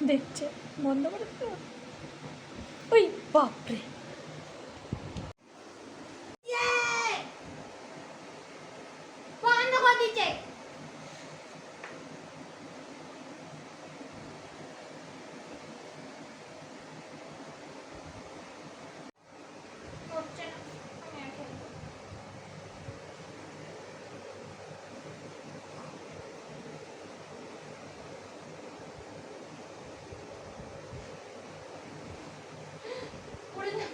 দেখছে বন্ধ করে ওই বাপরে বন্ধ করে দিচ্ছে হচ্ছে না আমি আর খেলব না। পড়ে যা।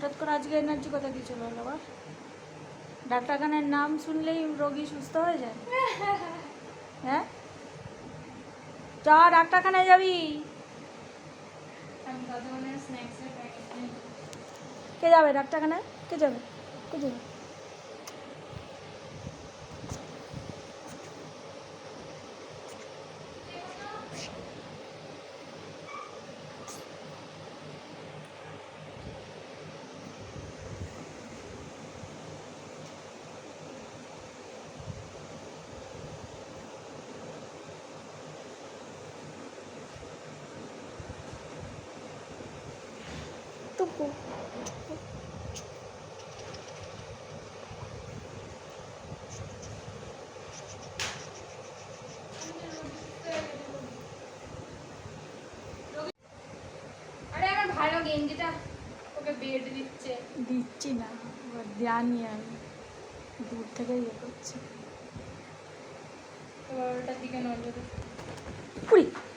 হঠাৎ করে আজকে এনার্জি কথা কি চলে এলো আবার ডাক্তারখানার নাম শুনলেই রোগী সুস্থ হয়ে যায়? হ্যাঁ? চ ডাক্তারখানায় যাবি? কে যাবে ডাক্তারখানায়? কে যাবে? কে যাবে? ভালো গেঞ্জিটা ওকে বেড দিচ্ছে। দিচ্ছি না জানি আমি দূর থেকে ইয়ে করছি। ওটার দিকে নজর। দিচ্ছে।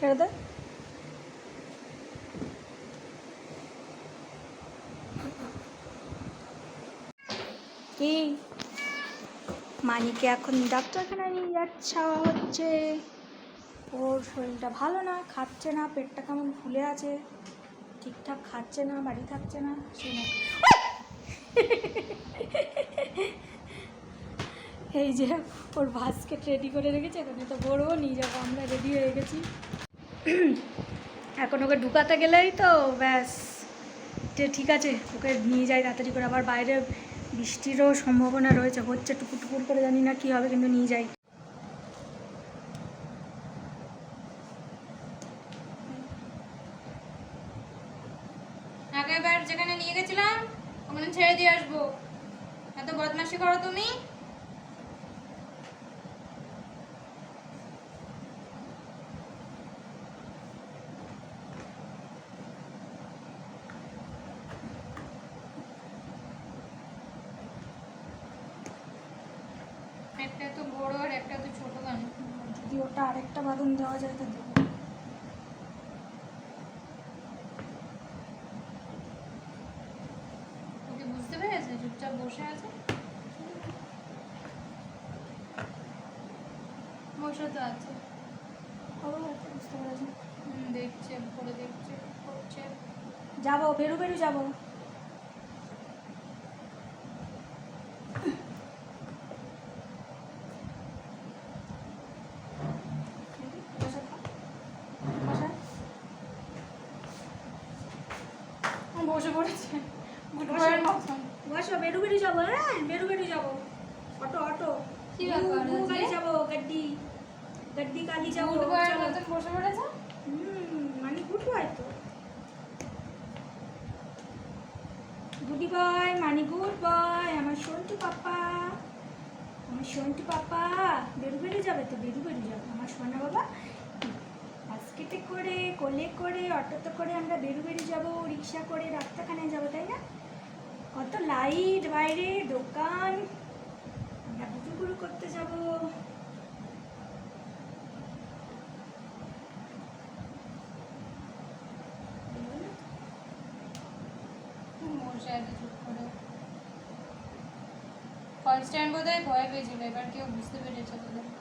ছেড়ে দে। কি? মানিকে এখন ডাক্তারখানায় নিয়ে যাচ্ছা হচ্ছে। ওর শরীরটা ভালো না, খাচ্ছে না, পেটটা কেমন ফুলে আছে। ঠিকঠাক খাচ্ছে না, বাড়ি থাকছে না শুনে এই যে, ওর বাস্কেট রেডি করে রেখেছে, এখানে তো বড়বো নিয়ে যাব আমরা রেডি হয়ে গেছি। এখন ওকে ঢুকাতে গেলেই তো ব্যাস। যে ঠিক আছে, ওকে নিয়ে যাই তাড়াতাড়ি করে। আবার বাইরে বৃষ্টিরও সম্ভাবনা রয়েছে, হচ্ছে টুকুর টুকুর করে, জানি না কী হবে, কিন্তু নিয়ে যাই। আগেরবার যেখানে নিয়ে গেছিলাম, ওখানে ছেড়ে দিয়ে আসব। এত বদমাশি করো তুমি। একটা তো বড় আর একটা তো ছোট গান। যদি ওটা আরেকটা বাদন দেওয়া যায় তো দেবো। ওকে বুঝতে পেরেছে? চুপচাপ বসে আছে? বসে তো আছে। আচ্ছা, বুঝতে পেরেছি। হুম, দেখছে পরে দেখছে করছে। যাব বেরু বেরু যাব বসে থাক। বসে। বসে পড়েছে গাড়ি মানে গুড আমার সন্টু পাপা আমার সন্টু পাপা বেরু বেরু যাবে তো বেরু বেরু যাবে আমার সোনা বাবা বাস্কেটে করে, কোলে করে, অটোতে করে আমরা বেরু বেরু যাব, রিক্সা করে ডাক্তারখানায় যাব, তাই না? কত লাইট বাইরে দোকান আমরা বুঝু শুরু করতে যাব মশা এত চুপ করে ফার্স্ট টাইম বোধ হয় ভয় পেয়েছিল এবার কেউ বুঝতে পেরেছে বোধ হয়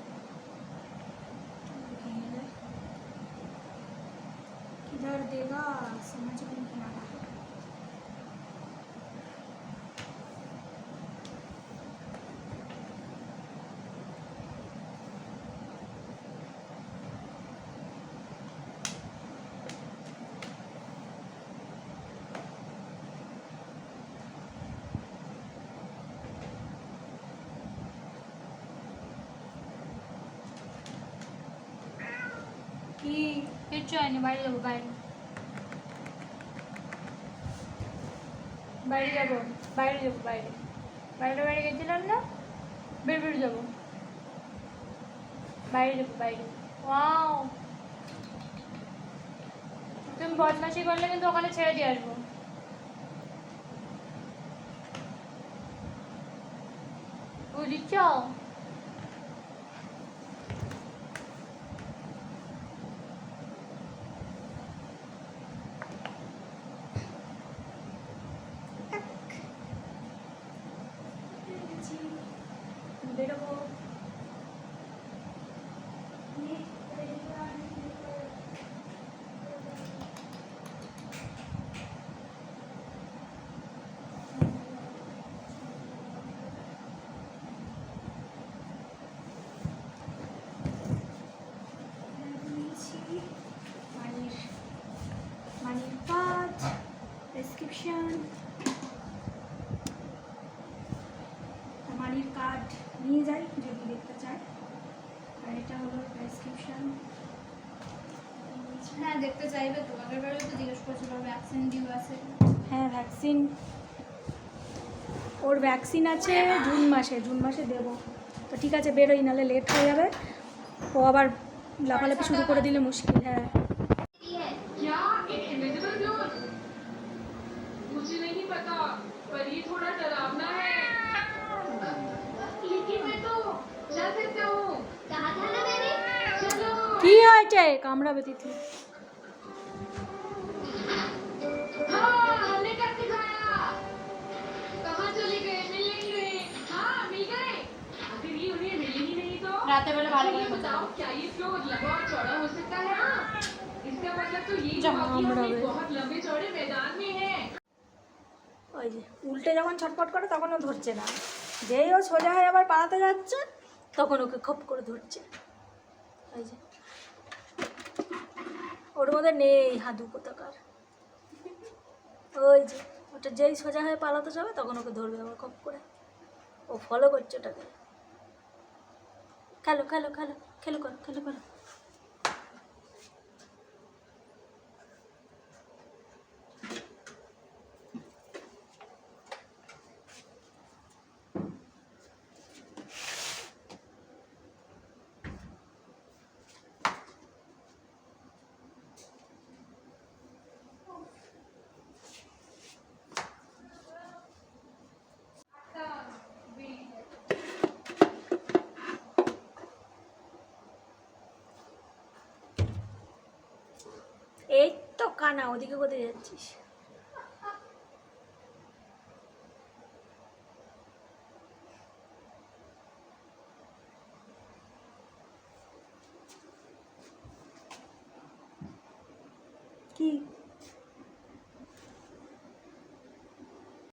किधर देगा समझ में नहीं आ रहा কিচ্ছু হয়নি, বাড়ি যাব বাইরে বাইরে যাব বাইরে যাব বাইরে বাইরে বাইরে গেছিলাম না? বের বের যাব। বাইরে যাব বাইরে ওয়াও তুমি বদমাশি করলে কিন্তু ওখানে ছেড়ে দিয়ে আসব। বুঝিছ? হ্যাঁ দেখতে চাইবে। তোমাদের বাড়িও তো ভ্যাকসিন ডিউ আছে হ্যাঁ ভ্যাকসিন ওর ভ্যাকসিন আছে জুন মাসে জুন মাসে দেব। তো ঠিক আছে বেরোই নাহলে লেট হয়ে যাবে। ও আবার লাফালাফি শুরু করে দিলে মুশকিল হ্যাঁ। কি হয়েছে? কামড়াবে তিথি। রাতে বেলা ভালো করে করতে ওই যে উল্টে যখন ছটফট করে তখন ও ধরছে না। যেই ও সোজা হয়ে আবার পালাতে যাচ্ছে তখন ওকে খপ করে ধরছে। ওই যে। ওর মধ্যে নেই হাদু কোথাকার। ওই যে ওটা যেই সোজা হয়ে পালাতে যাবে তখন ওকে ধরবে আবার খপ করে। ও ফলো করছে ওটাকে। খেলো খেলো খেলো খেলো করো খেলো করো ওদিকে কোথায় যাচ্ছিস